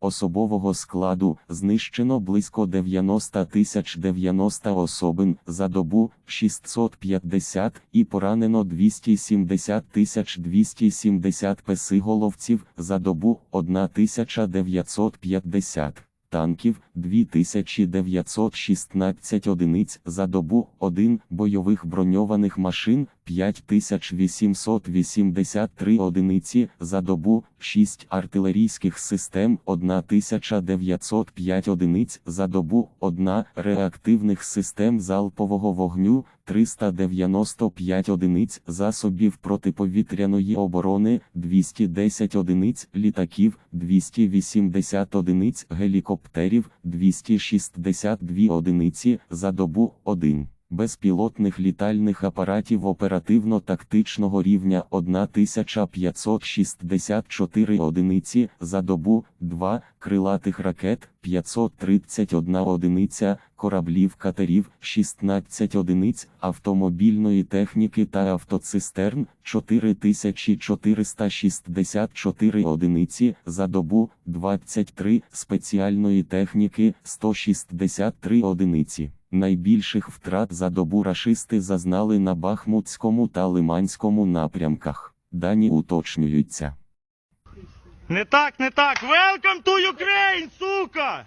Особового складу знищено близько 90 тисяч 90 особин за добу 650 і поранено 270 тисяч 270 песиголовців за добу 1950 танків 2916 одиниць за добу, 1 бойових броньованих машин 5883 одиниці за добу, 6 артилерійських систем 1905 одиниць за добу, 1 реактивних систем залпового вогню 395 одиниць засобів протиповітряної оборони 210 одиниць літаків 280 одиниць гелікоптерів 262 одиниці за добу 1 безпілотних літальних апаратів оперативно-тактичного рівня 1564 одиниці за добу 2 крилатих ракет 531 одиниця кораблів катерів 16 одиниць автомобільної техніки та автоцистерн 4464 одиниці за добу 23 спеціальної техніки 163 одиниці. Найбільших втрат за добу рашисти зазнали на Бахмутському та Лиманському напрямках. Дані уточнюються. Не так, не так. Welcome to Ukraine, сука!